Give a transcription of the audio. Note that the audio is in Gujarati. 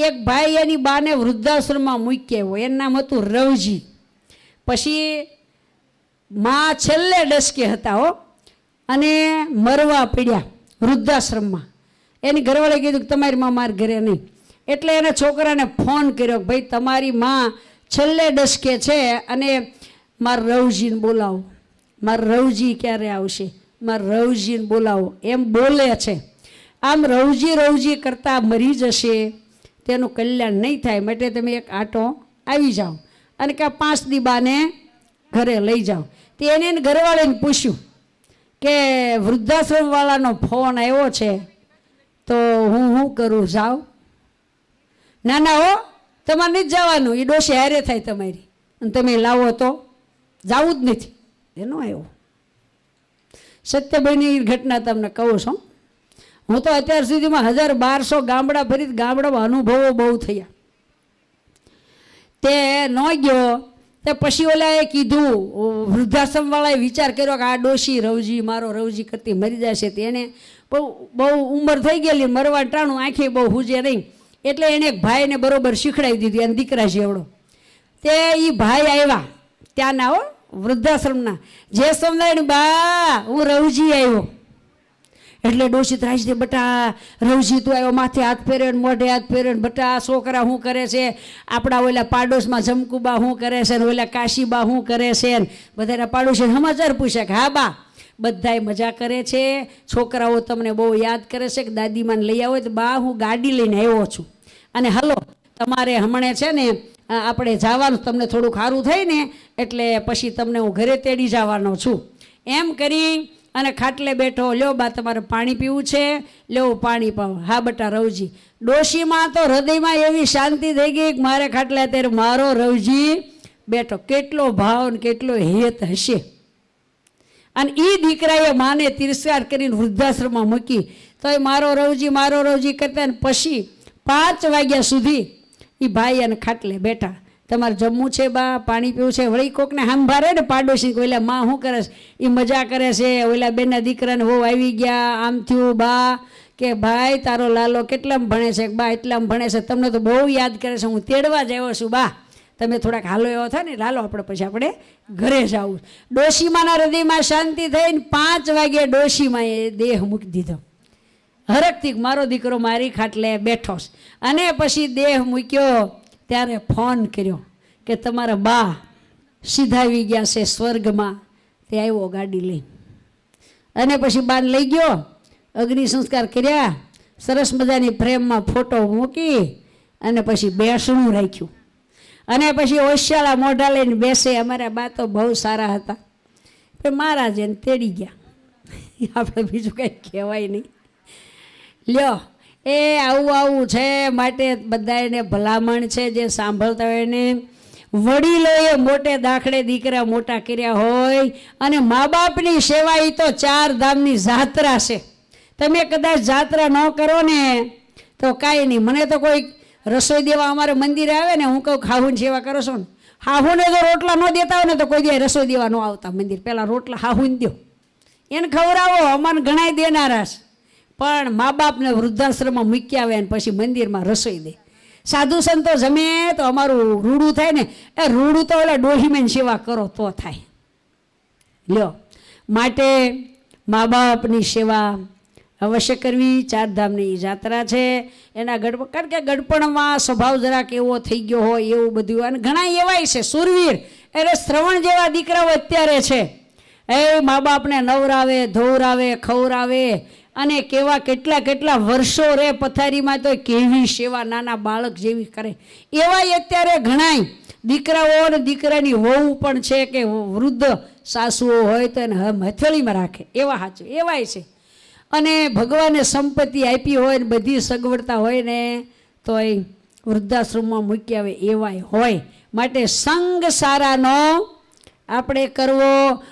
એક ભાઈ એની બાને વૃદ્ધાશ્રમમાં મૂક્યા હોય. એનું નામ હતું રવજી. પછી મા છેલ્લે ડસકે હતા હો. અને મરવા પડ્યા વૃદ્ધાશ્રમમાં. એની ઘરવાળે કીધું કે તમારી માં મારા ઘરે નહીં. એટલે એના છોકરાને ફોન કર્યો કે ભાઈ, તમારી માં છેલ્લે ડસકે છે અને માર રવજીને બોલાવો. માર રવજી ક્યારે આવશે? માર રવજીને બોલાવો. એમ બોલે છે. આમ રવજી રવજી કરતાં મરી જશે. તેનું કલ્યાણ નહીં થાય, માટે તમે એક આટો આવી જાઓ અને કે પાંચ દીબાને ઘરે લઈ જાઓ. તે એને ઘરવાળીને પૂછ્યું કે, વૃદ્ધાશ્રમવાળાનો ફોન આવ્યો છે, તો હું શું કરું, જાઉં? ના ના હો, તમારે નથી જવાનું એ ડોશી હારે થાય તમારી. અને તમે લાવો તો જવું જ નથી. એનો આવ્યો. સત્યભાઈની ઘટના તમને કહું છું. હું તો અત્યાર સુધીમાં હજાર બારસો ગામડા ફરી ગામડામાં અનુભવો બહુ થયા. તે ન ગયો, તે પછી ઓલાએ કીધું, વૃદ્ધાશ્રમવાળાએ વિચાર કર્યો કે આ ડોશી રવજી, મારો રવજી કરતી મરી જશે. તેને બહુ બહુ ઉંમર થઈ ગયેલી, મરવા ટાણું આંખે બહુ હુજે નહીં. એટલે એને ભાઈને બરોબર શીખડાવી દીધી અને દીકરા જેવડો. તે એ ભાઈ આવ્યા, ત્યાંના હો, વૃદ્ધાશ્રમના. જે સમજાય બા, હું રવજી આવ્યો. એટલે ડોશી ત્રાસ દે, બટા, રવજી તું આવ્યો માથે હાથ ફેર્યો મોઢે હાથ ફેર્યો બટા છોકરા શું કરે છે? આપણા ઓલા પાડોશમાં જમકુબા શું કરે છે ને, ઓલા કાશીબા શું કરે છે ને? બધાના પાડોશી સમાચાર પૂછે કે, હા, બા, બધાય મજા કરે છે? છોકરાઓ તમને બહુ યાદ કરે છે કે દાદીમાને લઈ આવો? તો, બા, હું ગાડી લઈને આવ્યો છું. અને હલો, તમારે હમણે છે ને આપણે જવાનું, તમને થોડું ખારું થાય ને, એટલે પછી તમને હું ઘરે તેડી જવાનો છું. એમ કરી અને ખાટલે બેઠો, લ્યો બા, તમારે પાણી પીવું છે. લેવું પાણી પાવ હા, બટા, રવજી. ડોશીમાં તો હૃદયમાં એવી શાંતિ થઈ ગઈ કે મારે ખાટલે અત્યારે મારો રવજી બેઠો. કેટલો ભાવ ને કેટલો હેત હશે. અને એ દીકરાએ માને તિરસ્કાર કરીને વૃદ્ધાશ્રમમાં મૂકી. તો એ મારો રવજી મારો રવજી કરતા ને પછી પાંચ વાગ્યા સુધી એ ભાઈ અને ખાટલે બેઠા. તમારે જમવું છે બા, પાણી પીવું છે? વળી કોકને સાંભારે ને પાડોશી ઓલા માં શું કરે છે? એ મજા કરે છે. ઓલા બેનના દીકરાને હો આવી ગયા, આમ થયું બા, કે ભાઈ તારો લાલો કેટલામ ભણે છે? બા, એટલામ ભણે છે. તમને તો બહુ યાદ કરે છે. હું તેડવા જ આવ્યો છું, બા. તમે થોડાક હાલો એવો થાય ને લાલો આપણે પછી આપણે ઘરે જવું ડોશીમાના હૃદયમાં શાંતિ થઈને પાંચ વાગે ડોશીમાં એ દેહ મૂકી દીધો. હરકથી મારો દીકરો મારી ખાટલે બેઠો અને પછી દેહ મૂક્યો. ત્યારે ફોન કર્યો કે તમારા બા સીધાવી ગયા છે સ્વર્ગમાં. તે આવ્યો ગાડી લઈ અને પછી બાન લઈ ગયો, અગ્નિ સંસ્કાર કર્યા, સરસ મજાની ફ્રેમમાં ફોટો મૂકી અને પછી બેસણું રાખ્યું. અને પછી ઓશિયાળા મોઢા લઈને બેસે, અમારા બા તો બહુ સારા હતા. પણ મહારાજ એને તેડી ગયા. આપણે બીજું કંઈ કહેવાય નહીં. લ્યો એ આવું આવું છે, માટે બધાને ભલામણ છે જે સાંભળતા હોય એને. વડીલોએ મોટે દાખલે દીકરા મોટા કર્યા હોય, અને મા બાપની સેવા એ તો ચાર ધામની જાત્રા છે. તમે કદાચ જાત્રા ન કરો ને, તો કાંઈ નહીં. મને તો કોઈ રસોઈ દેવા અમારે મંદિરે આવે ને, હું કહું ખાહુની સેવા કરો છો ને. હાહુને જો રોટલા ન દેતા હોય ને, તો કોઈ દે રસોઈ દેવા ન આવતા મંદિર. પહેલાં રોટલા હાહુને દો એને ખવડાવો, અમાન ઘણાય દેનારા છે. પણ મા બાપને વૃદ્ધાશ્રમમાં મૂકી આવે ને પછી મંદિરમાં રસોઈ દે. સાધુ સંતો જમે તો અમારું રૂડું થાય ને, એ રૂડું તો ઓલા ડોહીમેન સેવા કરો તો થાય. લ્યો, માટે મા બાપની સેવા અવશ્ય કરવી. ચારધામની જાત્રા છે. એના ગઢ, કારણ કે ગઢપણમાં સ્વભાવ જરાક એવો થઈ ગયો હોય એવું બધું. અને ઘણા એવાય છે. સુરવીર, એટલે શ્રવણ જેવા દીકરાઓ અત્યારે છે. એ મા બાપને નવરાવે, ધોવરાવે, ખવરાવે અને કેવા કેટલા કેટલા વર્ષો રે પથારીમાં તો કેવી સેવા નાના બાળક જેવી કરે. એવાય અત્યારે ઘણાય દીકરાઓ અને દીકરાની વહુ પણ છે કે વૃદ્ધ સાસુઓ હોય તો એને હથેળીમાં રાખે. એવા સાચું એવાય છે. અને ભગવાને સંપત્તિ આપી હોય ને બધી સગવડતા હોય ને તો એ વૃદ્ધાશ્રમમાં મૂકી આવે એવાય હોય. માટે સંગ સારાનો આપણે કરવો.